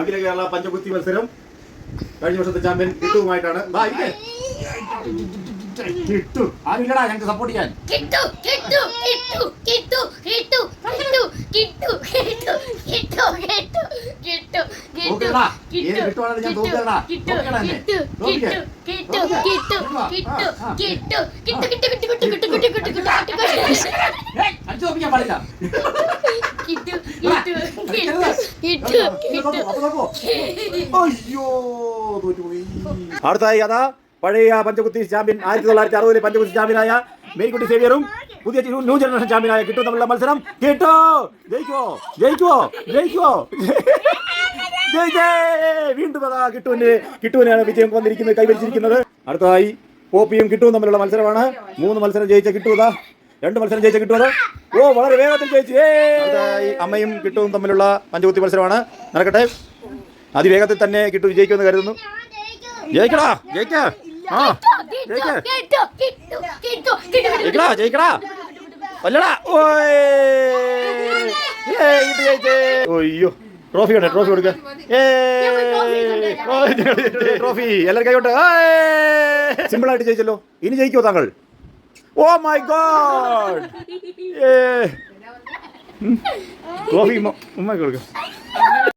അഖില കേരള പഞ്ചകുത്തി മത്സരം കഴിഞ്ഞ വർഷത്തെ ചാമ്പ്യൻ കിട്ടുമായിട്ടാണ്. കിട്ടു ആരില്ലടാ ഞങ്ങൾക്ക് സപ്പോർട്ട് ചെയ്യാൻ കിട്ടു കിട്ടു കിട്ടു കിട്ടു കിട്ടു കിട്ടു കിട്ടു കിട്ടു കിട്ടു കിട്ടു കിട്ടു കിട്ടു കിട്ടു കിട്ടു കിട്ടു ഞാൻ കിട്ടു കിട്ടു കിട്ടു കിട്ടു കിട്ടു കിട്ടു കിട്ടു കിട്ടു അയ്യോ തോറ്റുപോയി. അടുത്തായി അതാ പഴയ പഞ്ചകുത്തി ചാമ്പ്യൻ ആയിരത്തി തൊള്ളായിരത്തി അറുപതിലെ പഞ്ചകുത്തി ചാമ്പ്യനായ മേരിക്കുട്ടി സേവിയറും പുതിയ ന്യൂ ജനറേഷൻ ചാമ്പ്യനായ കിട്ടും തമ്മിലുള്ള മത്സരം കേട്ടോ. ജയിക്കോ ജയിക്കോ ജയിക്കോ ജയ് വീണ്ടും അതാ കിട്ടുവിന് കിട്ടുവിനെയാണ് വിജയം വന്നിരിക്കുന്നത് കൈവരിച്ചിരിക്കുന്നത്. അടുത്തതായി പോപ്പിയും കിട്ടുവും തമ്മിലുള്ള മത്സരമാണ്. മൂന്ന് മത്സരം ജയിച്ച കിട്ടുവതാ രണ്ട് മത്സരം ജയിച്ച കിട്ടുമത് ഓ വളരെ വേഗത്തിൽ ജയിച്ചു! അമ്മയും കിട്ടുവും തമ്മിലുള്ള പഞ്ചകുത്തി മത്സരമാണ്. നടക്കട്ടെ. അതിവേഗത്തിൽ തന്നെ കിട്ടു വിജയിക്കുമെന്ന് കരുതുന്നു. ജയിക്കടാ ജയിക്ക. ആ കിട്ടു കിട്ടു കിട്ടു കിട്ടു ജയിക്കടാ ജയിക്കടാ ജയിച്ചേ. അയ്യോ ട്രോഫി ഉണ്ട് ട്രോഫി കൊടുക്ക. ട്രോഫി എല്ലാവരും കൈകൊണ്ട് സിമ്പിൾ ആയിട്ട് ജയിച്ചല്ലോ. ഇനി ജയിക്കുമോ താങ്കൾ? Oh my God! Yeah. Coffee, oh my God.